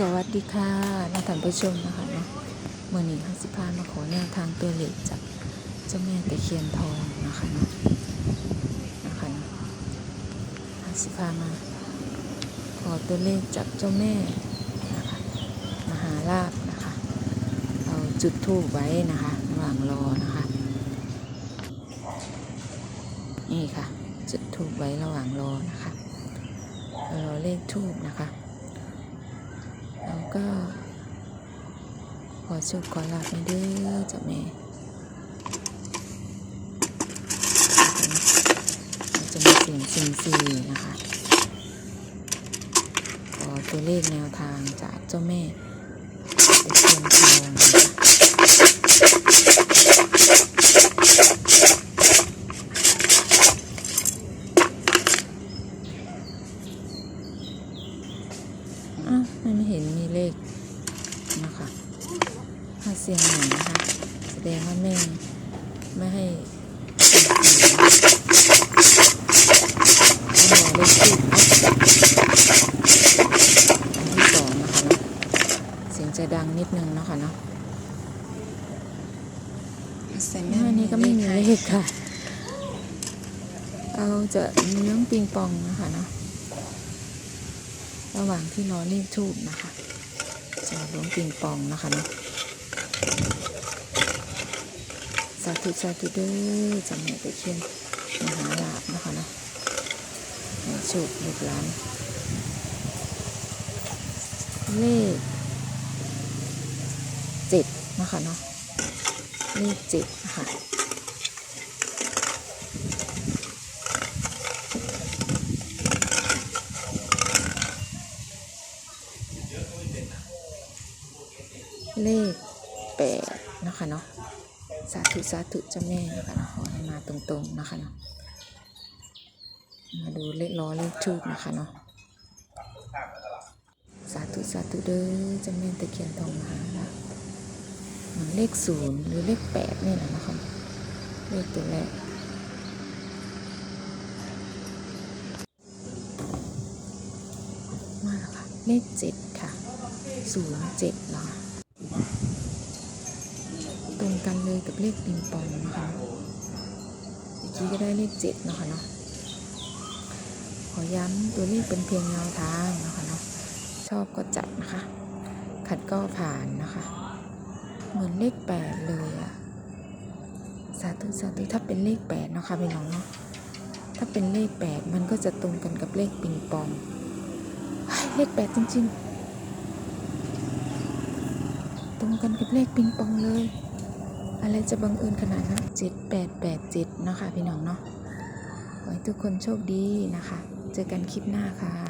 สวัสดีค่ะน้องท่านผู้ชมนะคะเนาะเมื่อนี้ห้าสิพามาขอแนวทางตัวเลขจากเจ้าแม่ตะเคียนทองนะคะเนาะนะคะเนาะห้าสิพามา ขอตัวเลขจากเจ้าแม่นะคะมหาลาบนะคะเอาจุดทูบไว้นะคะระหว่างรอนะคะ นี่ค่ะ จุดทูบไว้ระหว่างรอนะคะรอเลขทูบนะคะ ก็ขอโชคขอลาบในเด้อจ้ะแม่จะมาเสี่ยงซิมซีนะคะ ขอตัวเลขแนวทางจากเจ้าแม่ตะเคียนทองนะคะอ้าวมันไม่เห็นมี เลขนะคะถ้าเสียงหนึ่งนะคะแสดงว่าแม่ไม่ให้เสียงต้องรอเลขทูบอันที่สองนะคะเนาะเสียงจะดังนิดนึงเนาะคะเนาะอันนี้ก็ไม่มีเลขค่ะ เราจะเลี้ยงปิงปองนะคะเนาะระหว่างที่รอเลขทูบนะคะ ล้วงปิงปองนะคะเนาะสาธุสาธุเด้อจำแม่ตะเคียนมหาลาบนะคะเนาะให้โชคลูกหลานเลขเจ็ดนะคะเนาะเลขเจ็ดค่ะ เลขแปดนะคะเนาะสาธุสาธุเจ้าแม่นะคะเนาะขอให้มาตรงๆนะคะเนาะมาดูเลขล้อเลขทูบนะคะเนาะสาธุสาธุเด้อเจ้าแม่ตะเคียนทองมาลาภเหมือนเลขศูนย์หรือเลขแปดนี่แหละนะคะเลขตัวแรกมาแล้วค่ะเลขเจ็ดค่ะศูนย์เจ็ดเหรอคะ งกันเลยกับเลขปิงปองนะคะเมื่อกี้ก็ได้เลขเจ็ดเนาะคะเนาะขอย้ำตัวเลขเป็นเพียงแนวทางนะคะเนาะชอบก็จัดนะคะ ขัดก็ผ่านนะคะ เหมือนเลขแปดเลยอะสาธุสาธุถ้าเป็นเลขแปดเนาะคะพี่น้องเนาะถ้าเป็นเลขแปดมันก็จะตรงกันกับเลขปิงปองเฮ้ยเลขแปดจริงๆ ตรงกันกับเลขปิงปองเลย อะไรจะบังเอิญขนาดนั้นเจ็ดแปดแปดเจ็ดนะคะพี่น้องเนาะขอให้ทุกคนโชคดีนะคะ เจอกันคลิปหน้าค่ะ